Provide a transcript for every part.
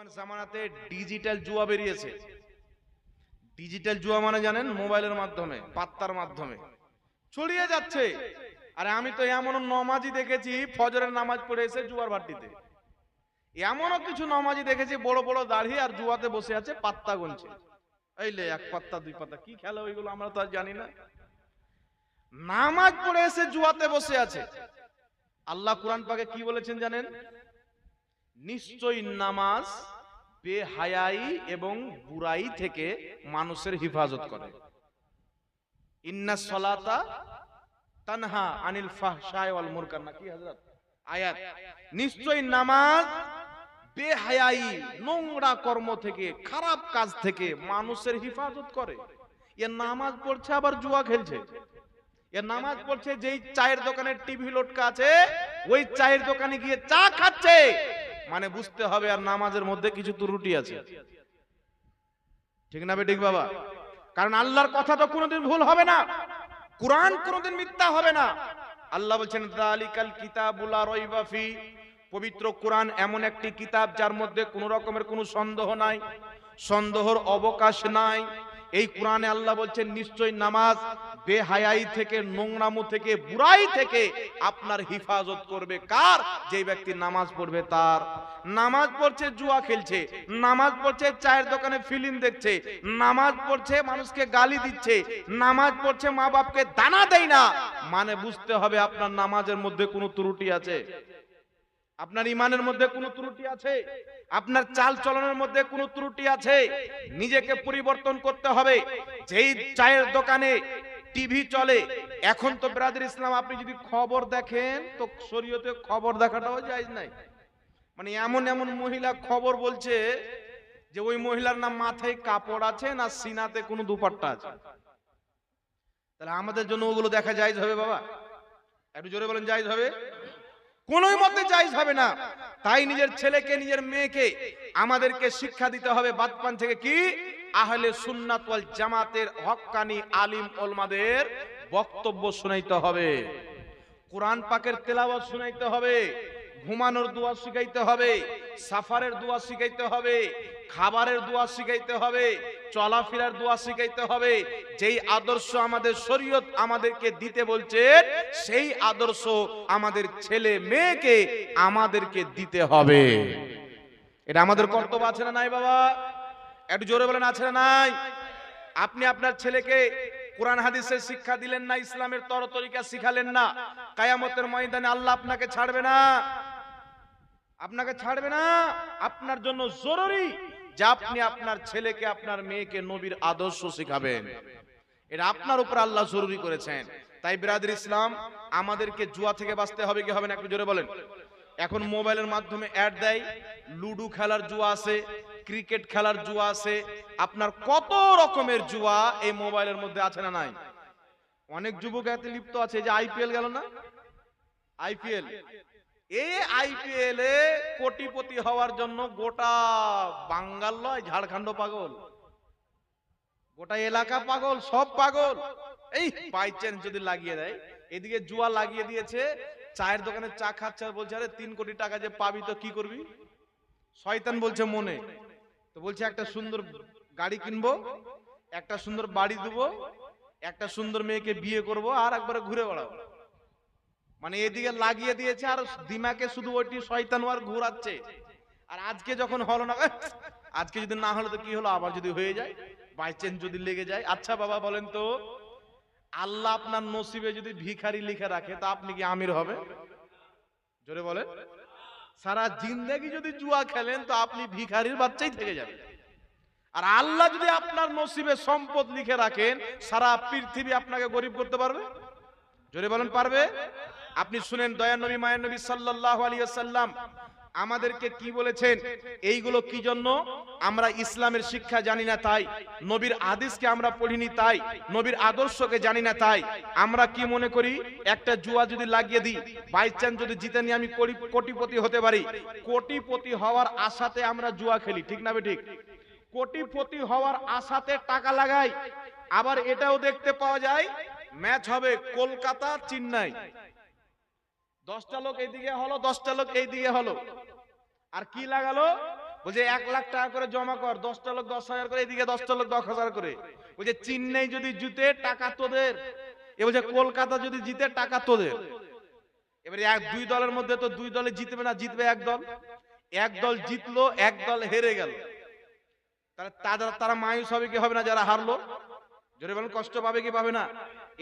বর্তমান জামানাতে ডিজিটাল জুয়া বেরিয়েছে। ডিজিটাল জুয়া মানে জানেন, মোবাইলের মাধ্যমে, পাত্তার মাধ্যমে। ছড়িয়ে যাচ্ছে। আরে আমি তো এমন নমাজি দেখেছি, ফজরের নামাজ জুয়ার ভাটিতে এমনও কিছু নমাজি দেখেছি, বড় বড় দাড়ি আর জুয়াতে বসে আছে, পাত্তা গুনছে। এই লে, এক পাত্তা, দুই পাত্তা, কি খেলা ওইগুলো আমরা তো আর জানি না। নামাজ পড়ে এসে জুয়াতে বসে আছে। আল্লাহ কোরআন পাকে কি বলেছেন জানেন? নিশ্চয়ই নামাজ বেহায়াই এবং বুরাই থেকে মানুষের হেফাজত করে। ইন্না তানহা আনিল ফাহশায় ওয়াল মুরকার। না হযরত? আয়াত। বেহায়াই, নোংরা কর্ম থেকে, খারাপ কাজ থেকে মানুষের হেফাজত করে। এ নামাজ পড়ছে আবার জুয়া খেলছে। এ নামাজ পড়ছে যেই চায়ের দোকানে টিভি লটকা আছে, ওই চায়ের দোকানে গিয়ে চা খাচ্ছে। মানে বুঝতে হবে আর নামাজের মধ্যে কিছু ত্রুটি আছে। ঠিক না বে ঠিক বাবা? কারণ আল্লাহর কথা তো কোনোদিন ভুল হবে না। কোরআন কোনোদিন মিথ্যা হবে না। আল্লাহ বলছেন, দালিকাল কিতাবুল লা রাইবা ফি। পবিত্র কোরআন এমন একটি কিতাব যার মধ্যে কোনো রকমের কোনো সন্দেহ নাই। সন্দেহর অবকাশ নাই। এই কোরআনে আল্লাহ বলছেন নিশ্চয় নামাজ বেহায়াই থেকে, নোংরামো থেকে, বুড়াই থেকে আপনার হিফাজত করবে। কার? যে ব্যক্তি নামাজ পড়বে তার। নামাজ পড়ছে, জুয়া খেলছে। নামাজ পড়ছে, চায়ের দোকানে ফিল্ম দেখছে। নামাজ পড়ছে, মানুষকে গালি দিচ্ছে। নামাজ পড়ছে মা বাপকে দানা দেয় না। মানে বুঝতে হবে আপনার নামাজের মধ্যে কোনো ত্রুটি আছে। আপনার ইমানের মধ্যে কোনো ত্রুটি আছে? আপনার চাল চলনের মধ্যে কোনো ত্রুটি আছে? নিজেকে পরিবর্তন করতে হবে। যেই চায়ের দোকানে টিভি চলে, এখন তো ব্রাদার ইসলাম, আপনি যদি খবর দেখেন, তো শরীয়তে খবর দেখাটাও যায় নাই। মানে এমন এমন মহিলা খবর বলছে যে ওই মহিলার না মাথায় কাপড় আছে না সিনাতে কোনো দুপাট্টা আছে। তাহলে আমাদের জন্য ওগুলো দেখা যায় হবে বাবা? একটু জোরে বলেন, জায়েজ হবে? কোনোই মতে জায়জ হবে না। তাই নিজের ছেলেকে, নিজের মেয়েকে আমাদেরকে শিক্ষা দিতে হবে। বাদপান থেকে কি? আহলে সুন্নাত ওয়াল জামাতের হক্কানি আলিম ওলমাদের বক্তব্য শুনাইতে হবে। কোরআন পাকের তেলাওয়াত শুনাইতে হবে। ঘুমানোর দোয়া শিখাইতে হবে। সাফারের দোয়া শিখাইতে হবে। খাবারের দোয়া শিখাইতে হবে, চলাফেরার দোয়া শিখাইতে হবে। যেই আদর্শ আমাদের শরীয়ত আমাদেরকে দিতে বলছে, সেই আদর্শ আমাদের ছেলে মেয়েকে আমাদেরকে দিতে হবে। এটা আমাদের কর্তব্য আছে না নাই বাবা? একটু জোরে বলেন, আছে না নাই? আপনি আপনার ছেলেকে কোরআন হাদিসের শিক্ষা দিলেন না, ইসলামের তর তরিকা শিখালেন না, কায়ামতের ময়দানে আল্লাহ আপনাকে ছাড়বে না। আপনাকে ছাড়বে না। আপনার জন্য জরুরি যে আপনি আপনার ছেলেকে, আপনার মেয়েকে নবীর আদর্শ শিখাবেন। এটা আপনার উপর আল্লাহ জরুরি করেছেন। তাই বিরাদের ইসলাম, আমাদেরকে জুয়া থেকে বাঁচতে হবে কি হবে না, একটু জোরে বলেন। এখন মোবাইলের মাধ্যমে অ্যাড দেয়, লুডু খেলার জুয়া আছে, ক্রিকেট খেলার জুয়া আছে। আপনার কত রকমের জুয়া এই মোবাইলের মধ্যে আছে না নাই? অনেক যুবক এতে লিপ্ত আছে যে আইপিএল গেল না? আইপিএল? এই আইপিএল এ কোটিপতি হওয়ার জন্য গোটা বাঙ্গাল নয় ঝাড়খণ্ড পাগল। গোটা এলাকা পাগল, সব পাগল। এই বাই চান্স যদি লাগিয়ে দেয়, এদিকে জুয়া লাগিয়ে দিয়েছে, চায়ের দোকানে চা খাচ্ছে আর বলছে, আরে, তিন কোটি টাকা যে পাবি তো কি করবি? শয়তান বলছে, মনে। তো বলছে, একটা সুন্দর গাড়ি কিনবো, একটা সুন্দর বাড়ি দেবো, একটা সুন্দর মেয়েকে বিয়ে করব আর একবারে ঘুরে বেড়াবো। মানে এদিকে লাগিয়ে দিয়েছে আর দিমাকে শুধু ওইটি শয়তান আর ঘোরাচ্ছে। আর আজকে যখন হলো না আজকে যদি না হলো তো কি হলো? আবার যদি হয়ে যায়? বাই চান্স যদি লেগে যায়? আচ্ছা বাবা, বলেন তো, আল্লাহ আপনার নসিবে যদি ভিখারি লিখে রাখে, তা আপনি কি আমির হবে? জোরে বলেন। সারা জিন্দেগি যদি জুয়া খেলেন, তো আপনি ভিখারির বাচ্চাই থেকে যাবেন। আর আল্লাহ যদি আপনার নসিবে সম্পদ লিখে রাখেন, সারা পৃথিবী আপনাকে গরিব করতে পারবে? জোরে বলেন, পারবে? আপনি শুনেন দয়ার নবী, মায়ের নবী সাল্লাল্লাহু আলাইহি ওয়াসাল্লাম আমাদেরকে কি বলেছেন? এইগুলো কি জন্য? আমরা ইসলামের শিক্ষা জানি না তাই, নবীর আদেশকে আমরা পড়িনি তাই, নবীর আদর্শকে জানি না তাই। আমরা কি মনে করি? একটা জুয়া যদি লাগিয়ে দিই বাই চান্স যদি জিতে নিয়ে আমি কোটিপতি হতে পারি। কোটিপতি হওয়ার আশাতে আমরা জুয়া খেলি, ঠিক না ঠিক? কোটিপতি হওয়ার আশাতে টাকা লাগাই, আবার এটাও দেখতে পাওয়া যায়, ম্যাচ হবে কলকাতা চেন্নাই দশটা লোক এইদিকে হলো, দশটা লোক এইদিকে হলো। আর কি লাগালো? বলছে, এক লাখ টাকা করে জমা কর, দশটা লোক দশ হাজার করে এদিকে দশটা লোক দশ হাজার করে। বলছে, চেন্নাই যদি জিতে, টাকা তোদের। এ বলছে, কলকাতা যদি জিতে, টাকা তোদের। এবারে এক, দুই দলের মধ্যে তো দুই দলে জিতবে না, জিতবে এক দল। এক দল জিতলো, এক দল হেরে গেল। তাহলে তাদের, তারা মায়ুস হবে কি হবে না, যারা হারলো? জোরে বলেন, কষ্ট পাবে কি পাবে না?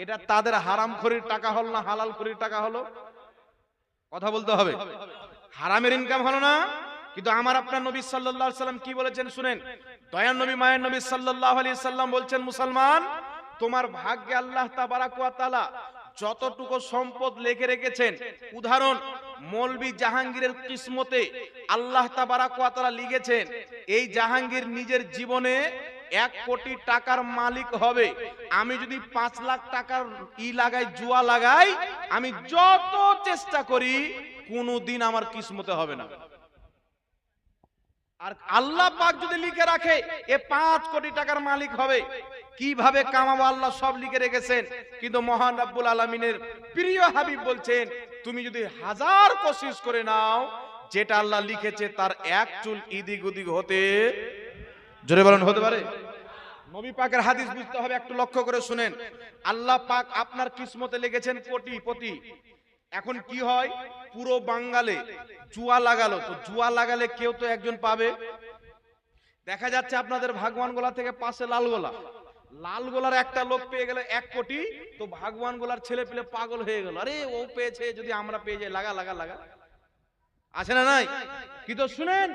এটা তাদের হারাম খরির টাকা হল না হালাল খরির টাকা হলো? কথা বলতে হবে। হারামের ইনকাম হলো না, কিন্তু আমার আপনার নবী সাল্লাল্লাহু সাল্লাম কি বলেছেন শুনেন? দয়ার নবী, মায়ের নবী সাল্লাল্লাহু আলাইহি সাল্লাম বলছেন, মুসলমান, তোমার ভাগ্যে আল্লাহ তাবারাক ওয়া তাআলা যতটুকু সম্পদ লেখে রেখেছেন, উদাহরণ মৌলবি জাহাঙ্গীরের কিসমতে আল্লাহ তাবারাক ওয়া তাআলা লিখেছেন, এই জাহাঙ্গীর নিজের জীবনে এক কোটি টাকার মালিক হবে। আমি যদি পাঁচ লাখ টাকার ই লাগাই, জুয়া লাগাই, আমি যত চেষ্টা করি, কোনোদিন আমার কিসমতে হবে না। আর আল্লাহ পাক যদি লিখে রাখে, এ পাঁচ কোটি টাকার মালিক হবে, কীভাবে কামাবো আল্লাহ সব লিখে রেখেছেন। কিন্তু মহান রাব্বুল আলমিনের প্রিয় হাবিব বলছেন, তুমি যদি হাজার কোশিশ করে নাও, যেটা আল্লাহ লিখেছে তার এক চুল ইদিক উদিক হতে জোরে বলেন, হতে পারে? নবী পাকের হাদিস বুঝতে হবে, একটু লক্ষ্য করে শুনেন। আল্লাহ পাক আপনার কিসমতে লেগেছেন কোটি পতি এখন কি হয়? পুরো বাঙ্গালে জুয়া লাগালো। তো জুয়া লাগালে কেউ তো একজন পাবে? দেখা যাচ্ছে আপনাদের ভাগবান গোলা থেকে পাশে লালগোলা। লালগোলার একটা লোক পেয়ে গেল এক কোটি, তো ভাগবান গোলার ছেলে পেলে পাগল হয়ে গেল। আরে, ও পেয়েছে, যদি আমরা পেয়ে যাই, লাগা লাগা লাগা। আছে না নাই? কিন্তু শুনেন?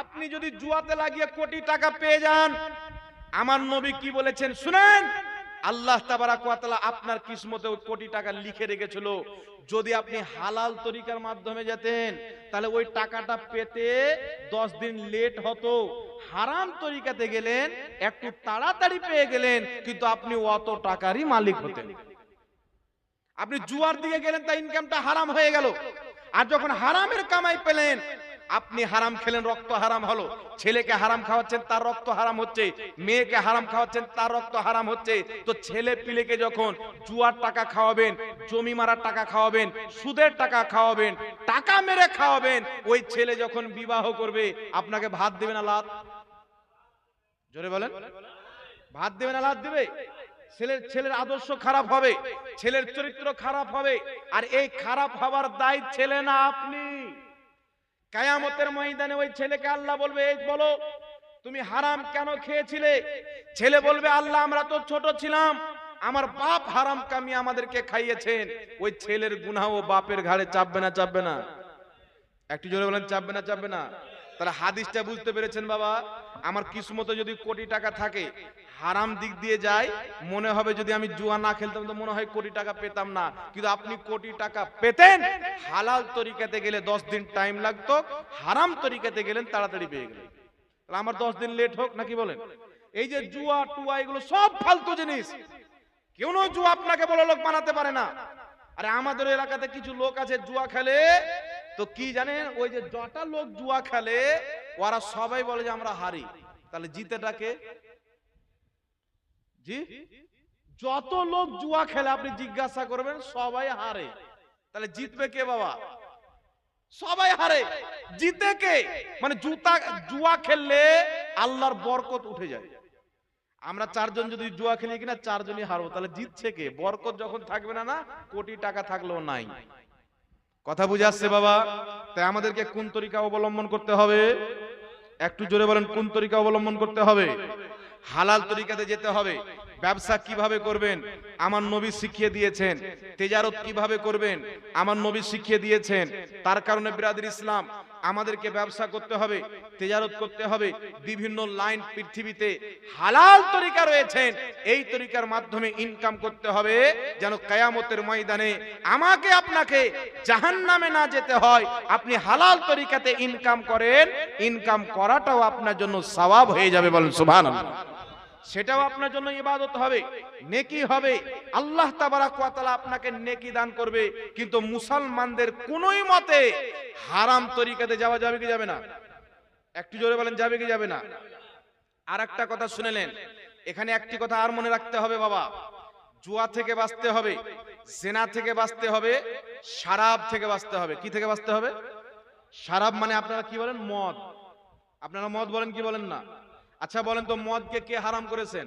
আপনি যদি জুয়াতে লাগিয়ে কোটি টাকা পেয়ে যান, আমার নবী কি বলেছেন শুনেন? আল্লাহ তাবারাক ওয়া আপনার কিসমতে ওই কোটি টাকা লিখে রেখেছিল। যদি আপনি হালাল তরিকার মাধ্যমে যেতেন, তাহলে ওই টাকাটা পেতে দশ দিন লেট হতো। হারাম তরিকাতে গেলেন, একটু তাড়াতাড়ি পেয়ে গেলেন, কিন্তু আপনি অত টাকারই মালিক হতেন। আপনি জুয়ার দিকে গেলেন তা ইনকামটা হারাম হয়ে গেল। আর যখন হারামের কামাই পেলেন আপনি হারাম খেলেন, রক্ত হারাম হলো। ছেলেকে হারাম খাওয়াচ্ছেন, তার রক্ত হারাম হচ্ছে। মেয়েকে হারাম খাওয়াচ্ছেন, তার রক্ত হারাম হচ্ছে। তো ছেলে পিলেকে যখন জুয়ার টাকা খাওয়াবেন, জমি মারার টাকা খাওয়াবেন, সুদের টাকা খাওয়াবেন, টাকা মেরে খাওয়াবেন, ওই ছেলে যখন বিবাহ করবে, আপনাকে ভাত দেবে না লাত? জোরে বলেন। ভাত দেবে না লাত দেবে? ছেলের ছেলের আদর্শ খারাপ হবে, ছেলের চরিত্র খারাপ হবে। আর এই খারাপ হবার দায় ছেলে না আপনি। কায়ামতের ময়দানে ওই ছেলেকে আল্লাহ বলবে, এই বলো, তুমি হারাম কেন খেয়েছিলে? ছেলে বলবে, আল্লাহ, আমরা তো ছোট ছিলাম, আমার বাপ হারাম কামিয়ে আমাদেরকে খাইয়েছেন। ওই ছেলের গুনাহ ও বাপের ঘাড়ে চাপবে না চাপবে না। একটু জোরে বলেন, চাপবে না চাপবে না? তাহলে হাদিসটা বুঝতে পেরেছেন বাবা? আমার কিসমতে যদি কোটি টাকা থাকে হারাম দিক দিয়ে যায়, মনে হবে যদি আমি জুয়া না খেলতাম তো মনে হয় কোটি টাকা পেতাম না। কিন্তু আপনি কোটি টাকা পেতেন, হালাল তরিকাতে গেলে দশ দিন টাইম লাগতো, হারাম তরিকাতে গেলেন, তাড়াতাড়ি পেয়ে গেলেন। আমার দশ দিন লেট হোক নাকি বলেন? এই যে জুয়া, টুয়া, এগুলো সব ফালতু জিনিস। কেউ জুয়া আপনাকে বড় লোক বানাতে পারে না। আরে আমাদের এলাকাতে কিছু লোক আছে, জুয়া খেলে। তো কি জানেন, ওই যে যটা লোক জুয়া খেলে, ওরা সবাই বলে যে আমরা হারি। তাহলে জিতে ডাকে জি? যত লোক জুয়া খেলে আপনি জিজ্ঞাসা করবেন সবাই হারে। তাহলে জিতবে কে বাবা? সবাই হারে। জিতে কে? মানে জুতা জুয়া খেললে আল্লাহর বরকত উঠে যায়। আমরা চারজন যদি জুয়া খেলি কিনা চারজনই হারবো। তাহলে জিতছে কে? বরকত যখন থাকবে না না কোটি টাকা থাকলেও নাই। কথা বুঝে আসছে বাবা? তাই আমাদেরকে কোন তরিকা অবলম্বন করতে হবে? একটু জোরে বলেন কোন তরিকা অবলম্বন করতে হবে? হালাল তরিকাতে যেতে হবে। ব্যবসা কীভাবে করবেন? আমার নবী শিখিয়ে দিয়েছেন। তেজারত কীভাবে করবেন? আমার নবী শিখিয়ে দিয়েছেন। তার কারণে বিরাদের ইসলাম, আমাদেরকে ব্যবসা করতে হবে, তেজারত করতে হবে। বিভিন্ন লাইন পৃথিবীতে হালাল তরিকা রয়েছেন এই তরিকার মাধ্যমে ইনকাম করতে হবে, যেন কায়ামতের ময়দানে আমাকে, আপনাকে জাহান্নামে না যেতে হয়। আপনি হালাল তরিকাতে ইনকাম করেন। ইনকাম করাটাও আপনার জন্য সওয়াব হয়ে যাবে বলেন সুবহানাল্লাহ। সেটাও আপনার জন্য ইবাদত হবে। নেকি হবে। আল্লাহ তাবারাক ওয়া তাআলা আপনাকে নেকি দান করবে। কিন্তু মুসলমানদের কোনোই মতে হারাম তরিকাতে যাওয়া যাবে কি যাবে না? একটু জোরে বলেন, যাবে কি যাবে না? আর একটা কথা শুনেলেন। এখানে একটি কথা আর মনে রাখতে হবে বাবা। জুয়া থেকে বাঁচতে হবে, জেনা থেকে বাঁচতে হবে, শারাব থেকে বাঁচতে হবে। কি থেকে বাঁচতে হবে? শারাব মানে আপনারা কি বলেন? মদ। আপনারা মদ বলেন কি বলেন না? আচ্ছা বলেন তো মদকে কে হারাম করেছেন?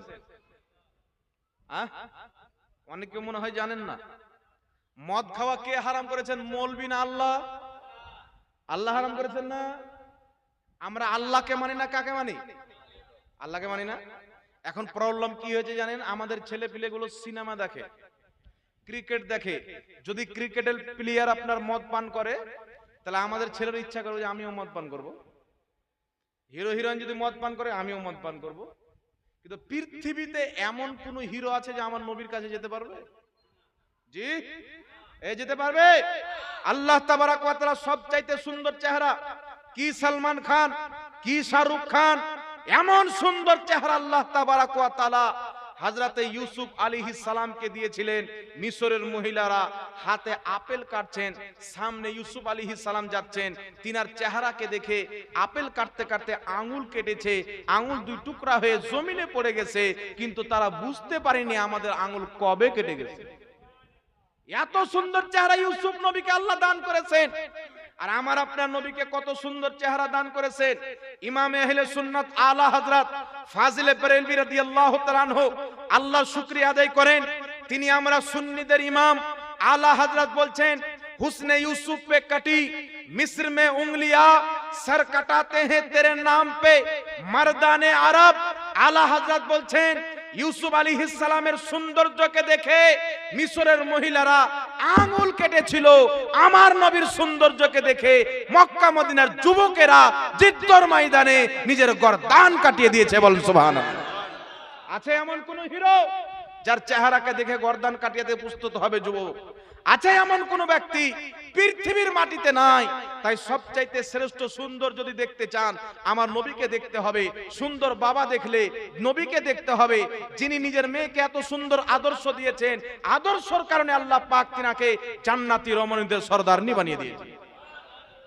আহ? অনেকে মনে হয় জানেন না। মদ খাওয়া কে হারাম করেছেন? মৌলবি না আল্লাহ? আল্লাহ হারাম করেছেন না? আমরা আল্লাহকে মানি না কাকে মানি? আল্লাহকে মানি না? এখন প্রবলেম কি হয়েছে জানেন? আমাদের ছেলে পিলেগুলো সিনেমা দেখে, ক্রিকেট দেখে। যদি ক্রিকেটের প্লেয়ার আপনার মদ পান করে, তাহলে আমাদের ছেলের ইচ্ছা করবে যে আমিও মদ পান করব। হিরো, হিরোইন যদি মদ পান করে, আমিও মদ পান করব। কিন্তু পৃথিবীতে এমন কোন হিরো আছে যে আমার নবীর কাছে যেতে পারবে? জি? এ যেতে পারবে? আল্লাহ তাবারাক ওয়া তাআলা সবচাইতে সুন্দর চেহারা কি সালমান খান, কি শাহরুখ খান? এমন সুন্দর চেহারা আল্লাহ তাবারাক ওয়া তাআলা হযরতে ইউসুফ আলাইহিস সালামকে দিয়েছিলেন মিশরের মহিলারা হাতে আপেল কাটছেন, সামনে ইউসুফ আলাইহিস সালাম যাচ্ছেন, তিনার চেহারাকে দেখে আপেল কাটতে কাটতে আঙুল কেটেছে, আঙুল দুই টুকরা হয়ে জমিনে পড়ে গেছে, কিন্তু তারা বুঝতে পারেনি আমাদের আঙুল কবে কেটে গেছে। এত সুন্দর চেহারা ইউসুফ নবীকে আল্লাহ দান করেছেন। আর আমার আপনার নবীকে কত সুন্দর চেহারা দান করেছেন ইমাম আহলে সুন্নাত আলা হযরত ফাজিলে বেরেলভি রাদিয়াল্লাহু তাআলা আনহু আল্লাহ শুকরিয়া আদায় করেন তিনি আমরা সুন্নিদের ইমাম আলা হযরত বলছেন हुस्न यूसुफ पे कटी मिस्र में उंगलियां सर कटाते हैं तेरे नाम पे मर्दाने আরব আলা হযরত বলছেন ইউসুফ আলী ইসালামের সৌন্দর্যকে দেখে মিশরের মহিলারা আঙুল কেটেছিল। আমার নবীর সৌন্দর্যকে দেখে মক্কা মদিনার যুবকেরা জিদ্দর ময়দানে নিজের গরদান কাটিয়ে দিয়েছে বলেন সুবহান আছে এমন কোন হিরো যার চেহারাকে দেখে গরদান কাটিয়ে প্রস্তুত হবে যুবক? আছে এমন কোন ব্যক্তি? পৃথিবীর মাটিতে নাই। তাই সবচাইতে শ্রেষ্ঠ সুন্দর যদি দেখতে চান, আমার নবীকে দেখতে হবে। সুন্দর বাবা দেখলে নবীকে দেখতে হবে। যিনি নিজের মেয়েকে এত সুন্দর আদর্শ দিয়েছেন, আদর্শর কারণে আল্লাহ পাক তিনাকে জান্নাতি রমণীদের সর্দারনি বানিয়ে দিয়েছে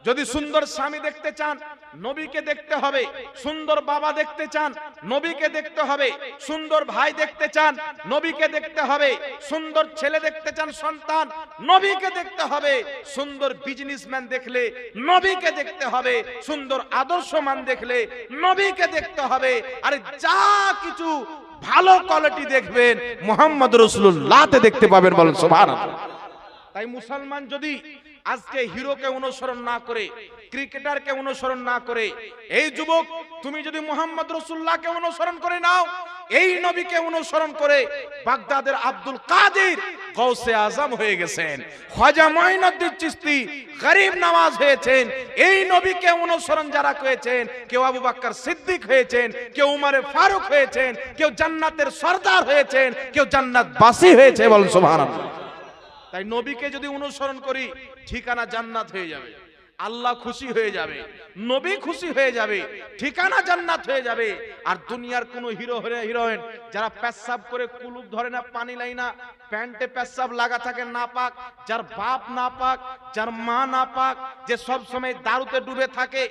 যদি সুন্দর স্বামী দেখতে চান নবীকে দেখতে হবে। সুন্দর বাবা দেখতে চান, নবীকে দেখতে হবে। সুন্দর ভাই দেখতে চান, নবীকে দেখতে হবে। সুন্দর ছেলে দেখতে চান, সন্তান, নবীকে দেখতে হবে। সুন্দর বিজনেসম্যান দেখলে নবীকে দেখতে হবে। সুন্দর আদর্শমান দেখলে নবীকে দেখতে হবে। আরে যা কিছু ভালো কোয়ালিটি দেখবেন, মোহাম্মদ রসুল্লাহতে দেখতে পাবেন বলেন সুবহানাল্লাহ। তাই মুসলমান যদি আজকে হিরোকে অনুসরণ না করে, ক্রিকেটারকে অনুসরণ না করে, এই যুবক, তুমি যদি মোহাম্মদ রসুল্লাহকে অনুসরণ করে নাও, এই নবীকে অনুসরণ করে বাগদাদের আব্দুল কাদের গৌসে আজম হয়ে গেছেন খাজা মঈনুদ্দিন চিশতি গরিব নামাজ হয়েছেন, এই নবীকে অনুসরণ যারা করেছেন, কেউ আবু বাক্কার সিদ্দিক হয়েছেন, কেউ উমারে ফারুক হয়েছেন, কেউ জান্নাতের সর্দার হয়েছেন, কেউ জান্নাত বাসী হয়েছে বলেন সুবহানাল্লাহ। তাই নবীকে যদি অনুসরণ করি, ঠিকানা জান্নাত হয়ে যাবে। আল্লাহ খুশি হয়ে যাবে, নবী খুশি হয়ে যাবে, ঠিকানা জান্নাত হয়ে যাবে। আর দুনিয়ার কোন হিরো হরে হিরোইন, যারা পেশাব করে কুলুপ ধরে না, পানি লাই না, প্যান্টে পেশাব লাগা থাকে না পাক, যার বাপ না পাক, যার মা না পাক, যে সব সময় দারুতে ডুবে থাকে,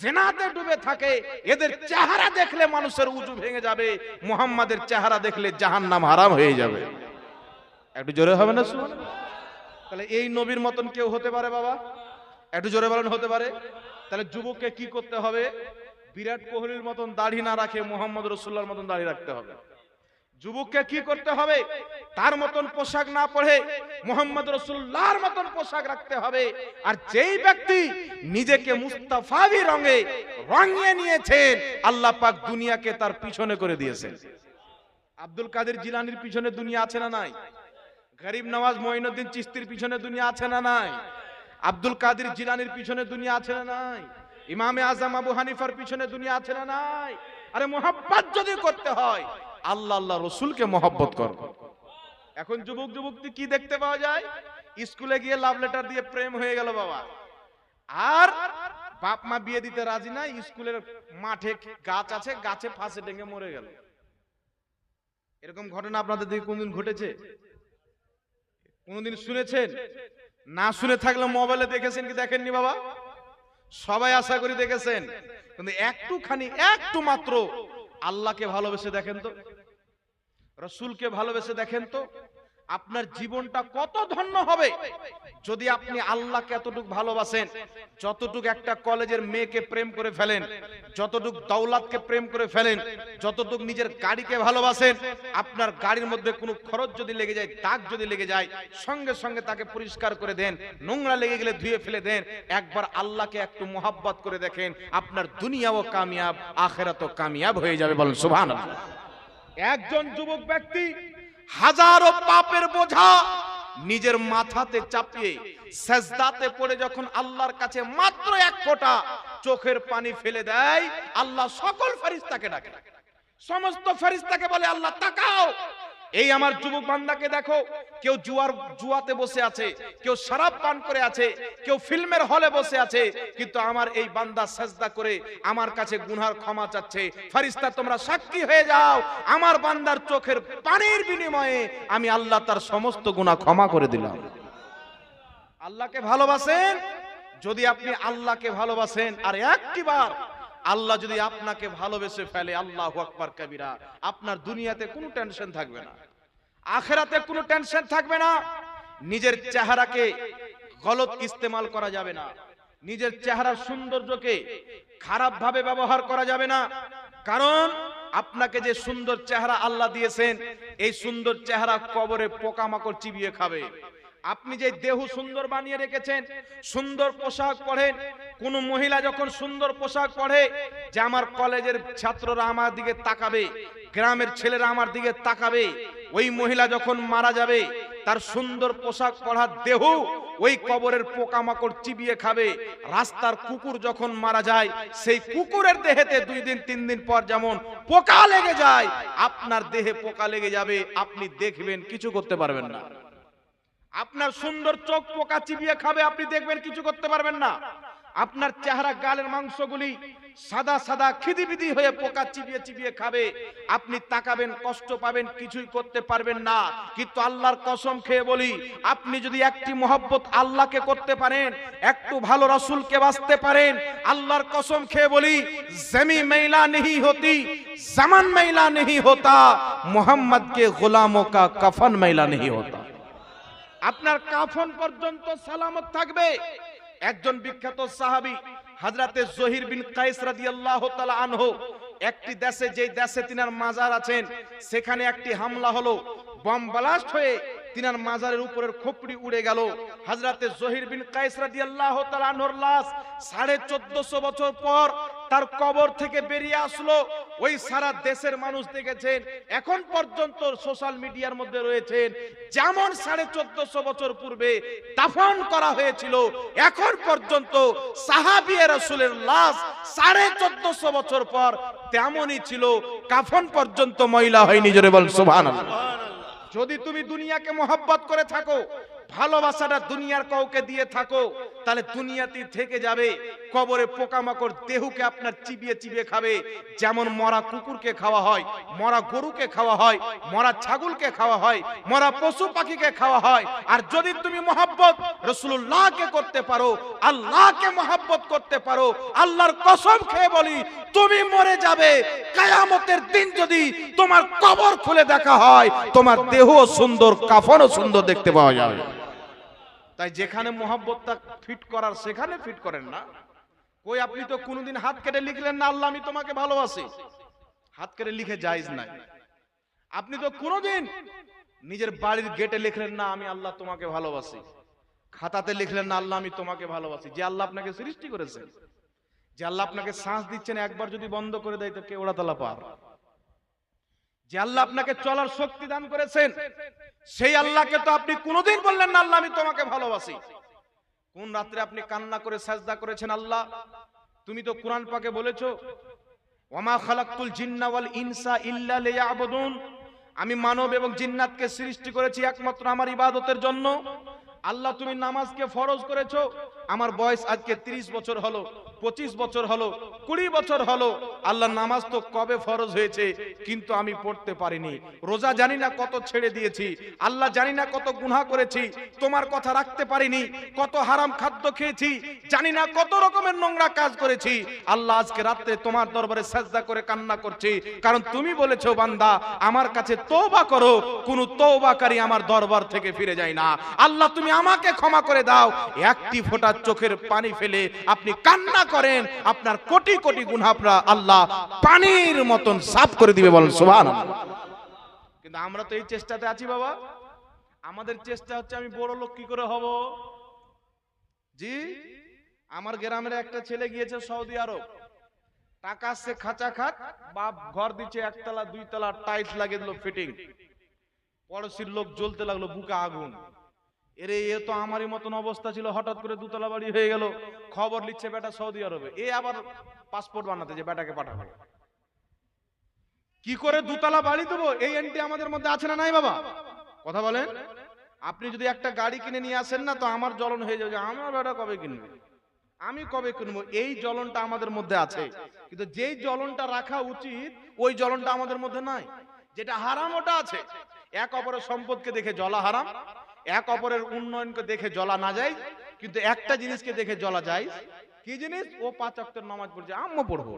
জেনাতে ডুবে থাকে, এদের চেহারা দেখলে মানুষের উজু ভেঙে যাবে, মুহাম্মাদের চেহারা দেখলে জাহান্নাম হারাম হয়ে যাবে। একটু জোরে হবে না সুবহান তাহলে এই নবীর মতন কেউ হতে পারে বাবা? একটু জোরে বলেন, হতে পারে? তাহলে যুবককে কি করতে হবে? বিরাট কোহলির মতন দাড়ি না রাখে মোহাম্মদ রসুল্লাহর মতন দাড়ি রাখতে হবে। যুবককে কি করতে হবে? তার মতন পোশাক না পরে মোহাম্মদ রসুল্লাহর মতন পোশাক রাখতে হবে। আর যেই ব্যক্তি নিজেকে মুস্তাফাবি রঙে রঙিয়ে নিয়েছেন, আল্লাহ পাক দুনিয়াকে তার পিছনে করে দিয়েছেন। আব্দুল কাদের জিলানির পিছনে দুনিয়া আছে না নাই? গরিব নওয়াজ মঈনুদ্দিন চিস্তির পিছনে দুনিয়া আছে না নাই? আব্দুল কাদের জিলানির পিছনে দুনিয়া আছে না নাই? ইমামে আজম আবু হানিফার পিছনে দুনিয়া আছে না নাই? আরে মোহাব্বত যদি করতে হয়, আল্লাহ আল্লাহ রসুলকে মোহাব্বত কর। এখন যুবক যুবকটি কি দেখতে পাওয়া যায়? স্কুলে গিয়ে লাভ লেটার দিয়ে প্রেম হয়ে গেল বাবা। আর বাপ মা বিয়ে দিতে রাজি না স্কুলের মাঠে গাছ আছে, গাছে ফাঁসে ডেঙ্গে মরে গেল। এরকম ঘটনা আপনাদের দিকে কোনদিন ঘটেছে? কোনদিন শুনেছেন? না শুনে থাকলে মোবাইলে দেখেছেন কি দেখেননি বাবা? সবাই আশা করি দেখেছেন। কিন্তু একটুখানি, একটু মাত্র আল্লাহকে ভালোবেসে দেখেন তো। রসুলকে ভালোবেসে দেখেন তো। আপনার জীবনটা কত ধন্য হবে? যদি আপনি আল্লাহকে এতটুকু ভালোবাসেন, যতটুকু একটা কলেজের মেয়েকে প্রেম করে ফেলেন, যতটুকু দৌলাতকে প্রেম করে ফেলেন, যতটুকু নিজের গাড়িকে ভালোবাসেন, আপনার গাড়ির মধ্যে কোনো খরচ যদি লেগে যায়, দাগ যদি লেগে যায়, সঙ্গে সঙ্গে তাকে পরিষ্কার করে দেন, নোংরা লেগে গেলে ধুয়ে ফেলে দেন, একবার আল্লাহকে একটু মোহাব্বত করে দেখেন, আপনার দুনিয়াও কামিয়াব, আখেরাতও কামিয়াব হয়ে যাবে বলেন, সুবহানাল্লাহ। একজন যুবক ব্যক্তি হাজারো পাপের বোঝা নিজের মাথাতে চাপিয়ে সেজদাতে পড়ে যখন আল্লাহর কাছে মাত্র এক ফোঁটা চোখের পানি ফেলে দেয়, আল্লাহ সকল ফেরেশতাকে ডাকে। সমস্ত ফেরেশতাকে বলে, আল্লাহ তাকাও এই আমার যুবক বান্দাকে দেখো, কেউ জুয়ার জুয়াতে বসে আছে, কেউ শরাব পান করে আছে, কেউ ফিল্মের হলে বসে আছে, কিন্তু আমার এই বান্দা সাজদা করে আমার কাছে গুনহার ক্ষমা চাচ্ছে। ফারিস্তা তোমরা সাক্ষী হয়ে যাও, আমার বান্দার চোখের পানির বিনিময়ে আমি আল্লাহ তার সমস্ত গুনাহ ক্ষমা করে দিলাম। আল্লাহকে ভালোবাসেন? যদি আপনি আল্লাহকে ভালোবাসেন, আর একটিবার আল্লাহ যদি আপনাকে ভালোবেসে ফেলে, আল্লাহ আকবার কবিরা, আপনার দুনিয়াতে কোনো টেনশন থাকবে না। আখেরাতে কোনো টেনশন থাকবে না। নিজের চেহারাকে গলত ইস্তেমাল করা যাবে না। নিজের চেহারার সৌন্দর্যকে খারাপ ভাবে ব্যবহার করা যাবে না। কারণ আপনাকে যে সুন্দর চেহারা আল্লাহ দিয়েছেন, এই সুন্দর চেহারা কবরে পোকামাকড় চিবিয়ে খাবে। আপনি যে দেহ সুন্দর বানিয়ে রেখেছেন, সুন্দর পোশাক পরেন, কোন মহিলা যখন সুন্দর পোশাক পরে, যে আমার কলেজের ছাত্ররা আমার দিকে তাকাবে, গ্রামের ছেলেরা আমার দিকে তাকাবে, ওই মহিলা যখন মারা যাবে, তার সুন্দর পোশাক পরার দেহ ওই কবরের পোকামাকড় চিবিয়ে খাবে, রাস্তার কুকুর যখন মারা যায়, সেই কুকুরের দেহেতে দুই দিন, তিন দিন পর যেমন পোকা লেগে যায়, আপনার দেহে পোকা লেগে যাবে, আপনি দেখবেন, কিছু করতে পারবেন না। আপনার সুন্দর চোখ পোকা চিবিয়ে খাবে, আপনি দেখবেন কিছু করতে পারবেন না। আপনার চেহারা, গালের মাংসগুলি সাদা সাদা খিদিবিদি হয়ে পোকা চিবিয়ে চিবিয়ে খাবে। আপনি তাকাবেন, কষ্ট পাবেন, কিছুই করতে পারবেন না। কিন্তু আল্লাহর কসম খেয়ে বলি, আপনি যদি একটি মহব্বত আল্লাহকে করতে পারেন, একটু ভালো রসুলকে বাঁচতে পারেন, আল্লাহর কসম খেয়ে বলি, জমি মেলা নেহি হতি, জামান মেলা নেহি হতা, মোহাম্মদকে গোলামো কা কফন মেলা নেহি হতা। আপনার কাফন পর্যন্ত সালামত থাকবে। একজন বিখ্যাত সাহাবি হাজরাতে জহির বিন কাইস রাদিয়াল্লাহু তাআলা আনহু, একটি দেশে যে দেশে তিনার মাজার আছেন, সেখানে একটি হামলা হলো, বম ব্লাস্ট হয়ে তিনার মাজারের উপরের খোপড়ি উড়ে গেল। হযরতে জহির বিন কাইস রাদিয়াল্লাহু তাআলা আনহুর লাশ সাড়ে চোদ্দশো বছর পর তার কবর থেকে বেরিয়ে আসলো। ওই সারা দেশের মানুষ দেখেছেন, এখন পর্যন্ত সোশ্যাল মিডিয়ার মধ্যে রয়েছেন, যেমন সাড়ে চোদ্দশো বছর পূর্বে দাফন করা হয়েছিল, এখন পর্যন্ত সাহাবিয়া রসুলের লাশ সাড়ে চোদ্দশো বছর পর তেমনই ছিল, কাফন পর্যন্ত মহিলা হয়নি, জোরে বল সুভান যদি তুমি দুনিয়াকে মোহাব্বত করে থাকো ভালোবাসাটা দুনিয়ার কাউকে দিয়ে থাকো, তাহলে দুনিয়াতে থেকে যাবে। কবরে পোকামাকড় দেহুকে আপনার চিবিয়ে চিবিয়ে খাবে। যেমন মরা কুকুরকে খাওয়া হয়, মরা গরুকে খাওয়া হয়, মরা ছাগলকে খাওয়া হয়, মরা পশু পাখিকে খাওয়া হয়। আর যদি তুমি মোহাব্বত রসুল্লাহকে করতে পারো, আল্লাহকে মোহাব্বত করতে পারো, আল্লাহর কসম খেয়ে বলি, তুমি মরে যাবে। কায়ামতের দিন যদি তোমার কবর খুলে দেখা হয়, তোমার দেহ সুন্দর, কাফনও সুন্দর দেখতে পাওয়া যাবে। তাই যেখানে মোহাব্বতটা ফিট করার, সেখানে ফিট করেন না। কই, আপনি তো কোনোদিন হাত কেটে লিখলেন না, আল্লাহ, আমি তোমাকে ভালোবাসি। হাত কেটে লিখে যাইজ নাই। আপনি তো কোনোদিন নিজের বাড়ির গেটে লিখলেন না, আমি আল্লাহ তোমাকে ভালোবাসি। খাতাতে লিখলেন না, আল্লাহ, আমি তোমাকে ভালোবাসি। যে আল্লাহ আপনাকে সৃষ্টি করেছেন যে আল্লাহ আপনাকে শ্বাস দিচ্ছেন, একবার যদি বন্ধ করে দেয়, তো কে ওড়াতলা পার? যে আল্লাহ আপনাকে চলার শক্তি দান করেছেন, সেই আল্লাহকে তো আপনি কোনোদিন বললেন না, আল্লাহ, আমি তোমাকে ভালোবাসি। কোন রাত্রে আপনি কান্না করে সাজদা করেছেন, আল্লাহ? তুমি তো কোরআন পাকে বলেছ ওমা খালাক্তুল জিন্না ওয়াল ইনসা ইল্লা লিয়াবুদুন। আমি মানব এবং জিন্নাতকে সৃষ্টি করেছি একমাত্র আমার ইবাদতের জন্য। আল্লাহ, তুমি নামাজকে ফরজ করেছ, আমার বয়স আজকে 30 বছর হলো। পঁচিশ বছর হলো, কুড়ি বছর হলো, আল্লাহ নামাজ তো কবে ফরজ হয়েছে কিন্তু আমি পড়তে পারিনি। রোজা জানি না কত ছেড়ে দিয়েছি, আল্লাহ জানি না কত গুনাহ করেছি, তোমার কথা রাখতে পারিনি, কত হারাম খাদ্য খেয়েছি, জানি না কত রকমের নোংরা কাজ করেছি। আল্লাহ আজকে রাত্রে তোমার দরবারে সাজদা করে কান্না করছি। কারণ তুমি বলেছ, বান্দা, আমার কাছে তওবা করো, কোন তওবাকারী আমার দরবার থেকে ফিরে যায় না। আল্লাহ, তুমি আমাকে ক্ষমা করে দাও। একটি ফোঁটা চোখের পানি ফেলে আপনি কান্না করেন, আপনার কোটি কোটি গুনাহ আপনার আল্লাহ পানির মতন সাফ করে দিবে বলেন, সুবহানাল্লাহ। কিন্তু আমরা তো এই চেষ্টাতে আছি বাবা। আমাদের চেষ্টা হচ্ছে আমি বড় লোক কি করে হব? জি, আমার গ্রামের একটা ছেলে গিয়েছে সৌদি আরব। টাকা আসছে খাঁচা খাত, বাপ ঘর দিচ্ছে একতলা, দুইতলা, টাইলস লাগিয়ে দিল ফিটিং পড়োশির লোক জ্বলতে লাগল, বুকে আগুন। এরে, এ তো আমারই মতন অবস্থা ছিল, হঠাৎ করে দুতলা বাড়ি হয়ে গেল। খবর লিখছে বেটা সৌদি আরবে। এ আবার পাসপোর্ট বানাতে যে বেটাকে পাঠাবে। কি করে দুতলা বাড়ি দেবো? এই এন্ট্রি আমাদের মধ্যে আছে না নাই বাবা? কথা বলেন। আপনি যদি একটা গাড়ি কিনে নিয়ে আসেন না, তো আমার জ্বলন হয়ে যাবে। আমার বেটা কবে কিনবে? আমি কবে কিনবো? এই জ্বলনটা আমাদের মধ্যে আছে। কিন্তু যেই জ্বলনটা রাখা উচিত, ওই জ্বলনটা আমাদের মধ্যে নাই। যেটা হারাম, ওটা আছে। এক অপরের সম্পদকে দেখে জ্বলা হারাম এক অপরের উন্নয়নকে দেখে জ্বলা না যায়, কিন্তু একটা জিনিসকে দেখে জ্বলা যায়। কি জিনিস? ও পাঁচ অক্টের নামাজ পড়ছে, আম্মা পড়ব।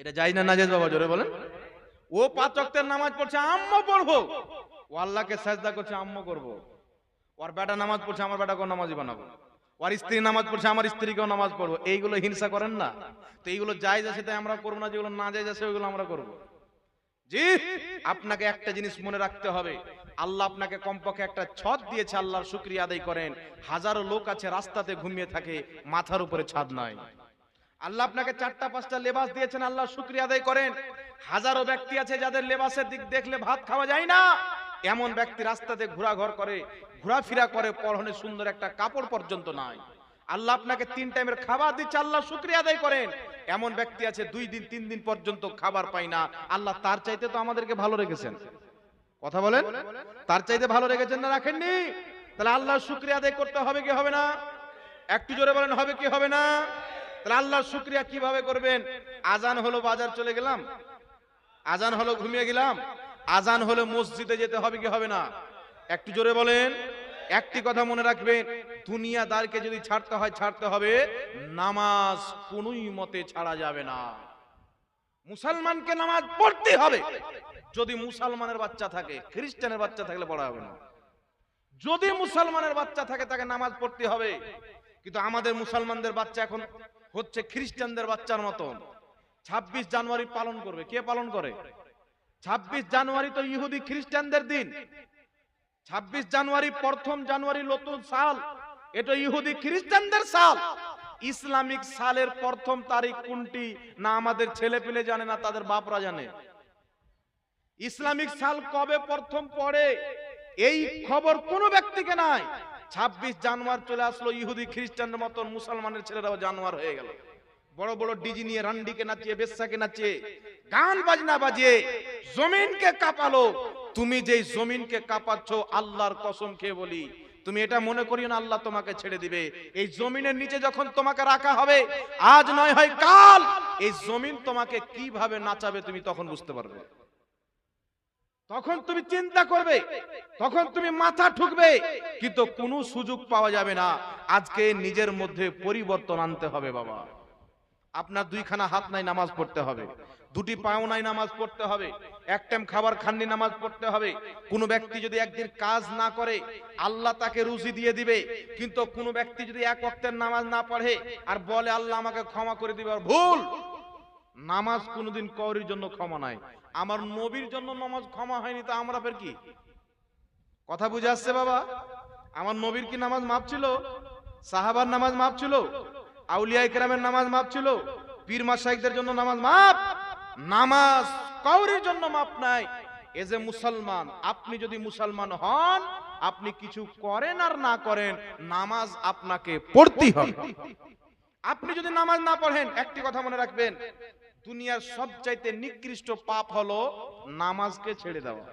এটা যাই না নাজেজ বাবা, জোরে বলেন। ও পাঁচ অক্টের নামাজ পড়ছে, আম্মা পড়ব। ও আল্লাহকে সাজদা করছে, আম্মা করব। ওর বেটা নামাজ পড়ছে, আমার বেটাকেও নামাজি বানাবো। ওর স্ত্রী নামাজ পড়ছে, আমার স্ত্রীকেও নামাজ পড়ব। এইগুলো হিংসা করেন না। তো এইগুলো যাই আছে তাই আমরা করব না, যেগুলো না যাই আছে ওইগুলো আমরা করব। জি, আপনাকে একটা জিনিস মনে রাখতে হবে। আল্লাহ আপনাকে কমপক্ষে একটা ছদ দিয়েছে, আল্লাহর শুক্রিয়া আদায় করেন। হাজারো লোক আছে, রাস্তাতে ঘুমিয়ে থাকে, মাথার উপরে ছাদ নাই। আল্লাহ আপনাকে চারটা, পাঁচটা লেবাস দিয়েছেন আল্লাহ শুক্রিয়া আদায় করেন। হাজারো ব্যক্তি আছে যাদের লেবাসের দিক দেখলে ভাত খাওয়া যায় না। এমন ব্যক্তি রাস্তাতে ঘোরাঘর করে, ঘোরাফেরা করে, পরনে সুন্দর একটা কাপড় পর্যন্ত নাই। আল্লাহ আপনাকে তিন টাইমের খাবার দিচ্ছে, আল্লাহ শুক্রিয়া আদায় করেন। এমন ব্যক্তি আছে, দুই দিন, তিন দিন পর্যন্ত খাবার পায় না। আল্লাহ তার চাইতে তো আমাদেরকে ভালো রেখেছেন। কথা বলেন? তার চাইতে ভালো রেখেছেন না রাখেননি? তাহলে আল্লাহ শুক্রিয়া আদায় করতে হবে কি হবে না? একটু জোরে বলেন, হবে কি হবে না? তাহলে আল্লাহর শুক্রিয়া কীভাবে করবেন? আজান হলো বাজার চলে গেলাম। আজান হলো ঘুমিয়ে গেলাম। আজান হলো মসজিদে যেতে হবে কি হবে না? একটু জোরে বলেন। একটি কথা মনে রাখবেন। দুনিয়াদারকে যদি ছাড়তে হয়, ছাড়তে হবে। নামাজ কোনই মতে ছাড়া যাবে না। মুসলমানকে নামাজ পড়তে হবে। যদি মুসলমানের বাচ্চা থাকে, খ্রিস্টানের বাচ্চা থাকলে পড়া হবে না। যদি মুসলমানের বাচ্চা থাকে, তাকে নামাজ পড়তে হবে। কিন্তু আমাদের মুসলমানদের বাচ্চা এখন হচ্ছে খ্রিস্টানদের বাচ্চার মতন। ছাব্বিশ জানুয়ারি পালন করবে। কে পালন করে? ছাব্বিশ জানুয়ারি তো ইহুদি খ্রিস্টানদের দিন। ছাব্বিশ জানুয়ারি প্রথম জানুয়ারি নতুন সাল। এটা ইহুদি খ্রিস্টানদের সাল। ইসলামিক সালের প্রথম তারিখ কোনটি? না আমাদের ছেলে পেলে জানে, না তাদের বাপরা জানে। ইসলামিক সাল কবে প্রথম পড়ে? এই খবর কোনো ব্যক্তিকে নাই। ছাব্বিশ জানুয়ার চলে আসলো, ইহুদি খ্রিস্টানের মতন মুসলমানের ছেলেরাও জানুয়ার হয়ে গেল। বড় বড় ডিজি নিয়ে রান্ডিকে নাচিয়ে, বেশ্যাকে নাচিয়ে, গান বাজনা বাজিয়ে, জমিনকে কাঁপালো। তুমি যেই জমিনকে কাঁপাচ্ছ, আল্লাহর কসম খেয়ে বলি তুমি এটা মনে করিও না, আল্লাহ তোমাকে ছেড়ে দিবে। এই জমিনের নিচে যখন তোমাকে রাখা হবে, আজ নয় হয় কাল, এই জমিন তোমাকে কীভাবে নাচাবে তুমি তখন বুঝতে পারবে। তখন তুমি চিন্তা করবে, তখন তুমি মাথা ঠুকবে, কিন্তু কোনো সুযোগ পাওয়া যাবে না। আজকে নিজের মধ্যে পরিবর্তন আনতে হবে, বাবা। আপনার দুইখানা হাত নাই, নামাজ পড়তে হবে। দুটি পাওনায় নামাজ পড়তে হবে, এক টাইম খাবার খাননি নামাজ পড়তে হবে। কোন ব্যক্তি যদি একদিন কাজ না করে, আল্লাহ তাকে রুজি দিয়ে দিবে, কিন্তু কোন ব্যক্তি যদি এক ওয়াক্তের নামাজ না পড়ে আর বলে, আল্লাহ আমাকে ক্ষমা করে দিবে ভুল, নামাজ কোনোদিন কৌরির জন্য ক্ষমা নাই। আমার নবীর জন্য নামাজ ক্ষমা হয়নি, তো আমরা ফের কি? কথা বুঝে আসছে বাবা? আমার নবীর কি নামাজ মাপ ছিল? সাহাবার নামাজ মাপ ছিল? আউলিয়া ইকরামের নামাজ মাপ ছিল? পীর মাসাইকদের জন্য নামাজ মাপ নামাজ কাউরের জন্য মাপ নাই। এ যে মুসলমান, আপনি যদি মুসলমান হন, আপনি কিছু করেন আর না করেন, নামাজ আপনাকে পড়তেই হবে। আপনি যদি নামাজ না পড়েন, একটি কথা মনে রাখবেন, দুনিয়ার সবচাইতে নিকৃষ্ট পাপ হলো নামাজকে ছেড়ে দেওয়া।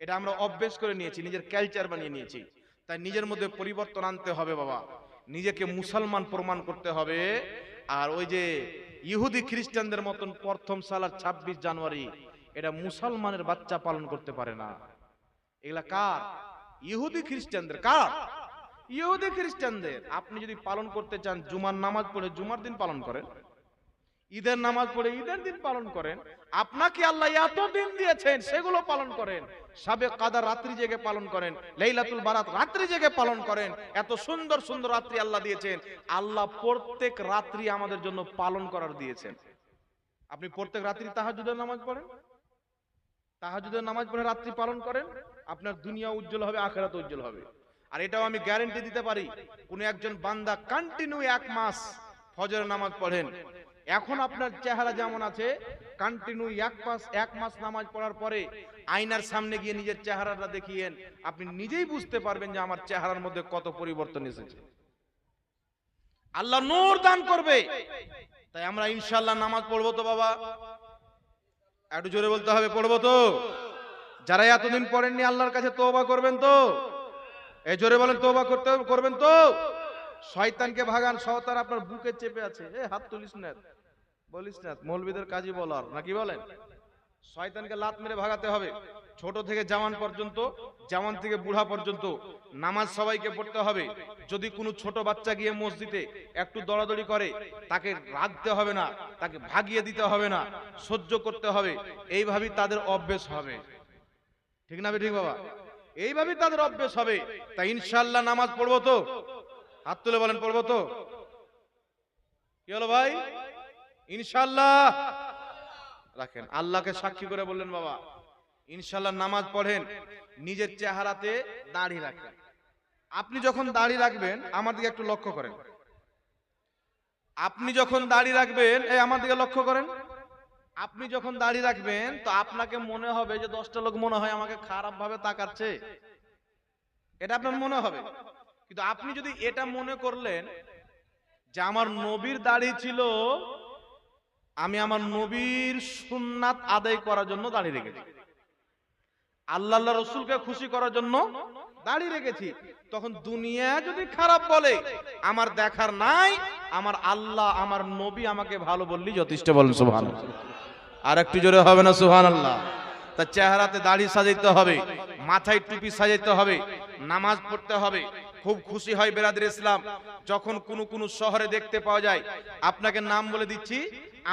এটা আমরা অভ্যেস করে নিয়েছি, নিজের কালচার বানিয়ে নিয়েছি। তাই নিজের মধ্যে পরিবর্তন আনতে হবে বাবা। নিজেকে মুসলমান প্রমাণ করতে হবে। আর ওই যে ইহুদি খ্রিস্টানদের মতন প্রথম সালার ২৬ জানুয়ারি এটা মুসলমানের বাচ্চা পালন করতে পারে না। এগুলা কার? ইহুদি খ্রিস্টানদের। কার? ইহুদি খ্রিস্টানদের। আপনি যদি পালন করতে চান, জুমার নামাজ পড়ে জুমার দিন পালন করেন। ঈদের নামাজ পড়ে ঈদের দিন পালন করেন। আপনাকে আল্লাহ এত দিন দিয়েছেন, সেগুলো পালন করেন। সাবে কাদা রাত্রি জেগে পালন করেন, লেইলাতুল বারাত রাত্রি জেগে পালন করেন। এত সুন্দর সুন্দর রাত্রি আল্লাহ দিয়েছেন। আল্লাহ প্রত্যেক রাত্রি আমাদের জন্য পালন করার দিয়েছেন। আপনি প্রত্যেক রাত্রি তাহাজুদের নামাজ পড়েন? তাহাজুদের নামাজ পড়ে রাত্রি পালন করেন? আপনার দুনিয়া উজ্জ্বল হবে, আখেরাত উজ্জ্বল হবে। আর এটাও আমি গ্যারেন্টি দিতে পারি, কোন একজন বান্দা কন্টিনিউ এক মাস ফজরের নামাজ পড়েন। এখন আপনার চেহারা যেমন আছে কন্টিনিউ এক মাস এক মাস নামাজ পড়ার পরে আয়নার সামনে গিয়ে নিজের চেহারাটা দেখিয়েন, আপনি নিজেই বুঝতে পারবেন যে আমার চেহারার মধ্যে কত পরিবর্তন এসেছে। আল্লাহ নূর দান করবে। তাই আমরা ইনশাল্লাহ নামাজ পড়ব তো বাবা। একটু জোরে বলতে হবে, পড়ব তো। যারা এতদিন পড়েননি, আল্লাহর কাছে তোবা করবেন তো। এই জোরে বলেন তোবা করতে করবেন তো। শয়তানকে ভাগান, শয়তান আপনার বুকে চেপে আছে। এ, হাত তুলিস না। বলিস না মৌলবীদের কাজই বলার, নাকি বলেন? শয়তানকে লাত মেরে ভাগাতে হবে। ছোট থেকে জামান পর্যন্ত জামান থেকে বুড়া পর্যন্ত নামাজ সবাইকে পড়তে হবে। যদি কোনো ছোট বাচ্চা গিয়ে মসজিদে একটু দড়াদড়ি করে, তাকে রাখতে হবে না, তাকে ভাগিয়ে দিতে হবে না, সহ্য করতে হবে, এইভাবেই তাদের অভ্যেস হবে। ঠিক না ঠিক বাবা? এইভাবেই তাদের অভ্যেস হবে। তাই ইনশাল্লাহ নামাজ পড়ব তো? হাত তুলে বলেন, পড়ব তো? কি হলো ভাই? ইনশাল্লাহ রাখেন, আল্লাহকে সাক্ষী করে বললেন, বাবা ইনশাল্লাহ নামাজ পড়েন, নিজের চেহারাতে দাড়ি রাখেন। আপনি যখন দাড়ি রাখবেন, আমার দিকে একটু লক্ষ্য করেন। আপনি যখন দাড়ি রাখবেন, এই আমার দিকে লক্ষ্য করেন। আপনি যখন দাড়ি রাখবেন, তো আপনাকে মনে হবে যে দশটা লোক মনে হয় আমাকে খারাপ ভাবে তাকাচ্ছে। এটা আপনার মনে হবে। কিন্তু আপনি যদি এটা মনে করলেন যে আমার নবীর দাড়ি ছিল আমি আমার নবীর সুন্নাত আদায় করার জন্য দাঁড়িয়ে রেখেছি। আল্লাহ রসুলকে খুশি করার জন্য দাঁড়িয়ে রেখেছি। তখন দুনিয়া যদি খারাপ বলে, আমার দেখার নাই, আমার আল্লাহ, আমার নবী আমাকে ভালো বললি যথেষ্ট বলেন সুহান আর একটু জোরে হবে না সুহান আল্লাহ তা চেহারাতে দাড়ি সাজাইতে হবে, মাথায় টুপি সাজাইতে হবে, নামাজ পড়তে হবে খুব খুশি হয় বেরাদের ইসলাম। যখন কোনো কোনো শহরে দেখতে পাওয়া যায়, আপনাকে নাম বলে দিচ্ছি,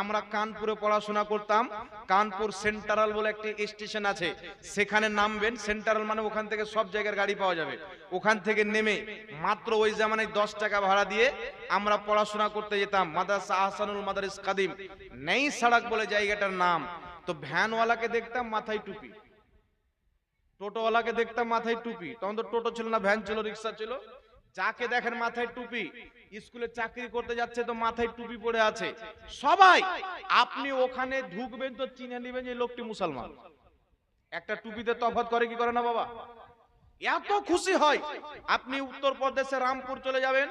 আমরা কানপুরে পড়াশোনা করতাম। কানপুর সেন্ট্রাল বলে একটি স্টেশন আছে, সেখানে নামবেন। সেন্ট্রাল মানে ওখান থেকে সব জায়গার গাড়ি পাওয়া যাবে। ওখান থেকে নেমে মাত্র ওই জামানায় দশ টাকা ভাড়া দিয়ে আমরা পড়াশোনা করতে যেতাম। মাদ্রাসা আহসানুল মাদারিস কাদিম। নেই সড়ক বলে জায়গাটার নাম। তো ভ্যানওয়ালাকে দেখতাম, মাথায় টুপি। টোটোওয়ালাকে দেখতাম মাথায় টুপি। তখন তো টোটো ছিল না, ভ্যান ছিল, রিক্সা ছিল। যাকে দেখেন মাথায় টুপি, স্কুলে চাকরি করতে যাচ্ছে তো মাথায় টুপি পড়ে আছে। সবাই, আপনি ওখানে ঢুকবেন তো চিনে নেবেন যে লোকটি মুসলমান। একটা টুপিতে তফাৎ করে কি করে না বাবা? এত খুশি হয়। আপনি উত্তরপ্রদেশে রামপুর চলে যাবেন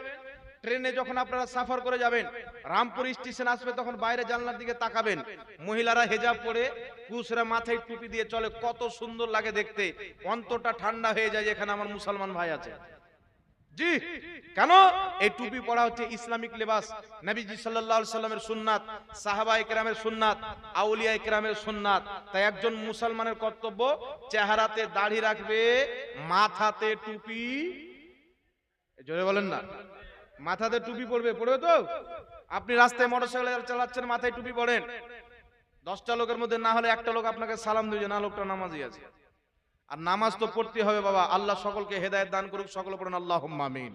ট্রেনে যখন আপনারা সাফার করে যাবেন, রামপুর স্টেশন আসবে তখন বাইরে জানলার দিকে তাকাবেন। মহিলারা হেজাব পরে পুরুষরা মাথায় টুপি দিয়ে চলে। কত সুন্দর লাগে দেখতে। অন্তরটা ঠান্ডা হয়ে যায় এখানে আমার মুসলমান ভাই আছে। জি, কেন? এই টুপি পড়া হচ্ছে ইসলামিক লেবাস। নবীজি আলাইহি সাল্লামের সুন্নাত, সাহাবা একরামের সুন্নাত, আউলিয়া একরামের সুন্নাত। তাই একজন মুসলমানের কর্তব্য চেহারাতে দাড়ি রাখবে, মাথাতে টুপি। জোরে বলেন না। মাথাতে টুপি পড়বে পড়বে তো? আপনি রাস্তায় মোটরসাইকেল চালাচ্ছেন, মাথায় টুপি পড়েন। দশটা লোকের মধ্যে না হলে একটা লোক আপনাকে সালাম দিয়েছে না, লোকটা নামাজি আছে। আর নামাজ তো পড়তে হবে বাবা। আল্লাহ সকলকে হেদায়ত দান করুক সকল পড়েন আল্লাহ আমিন।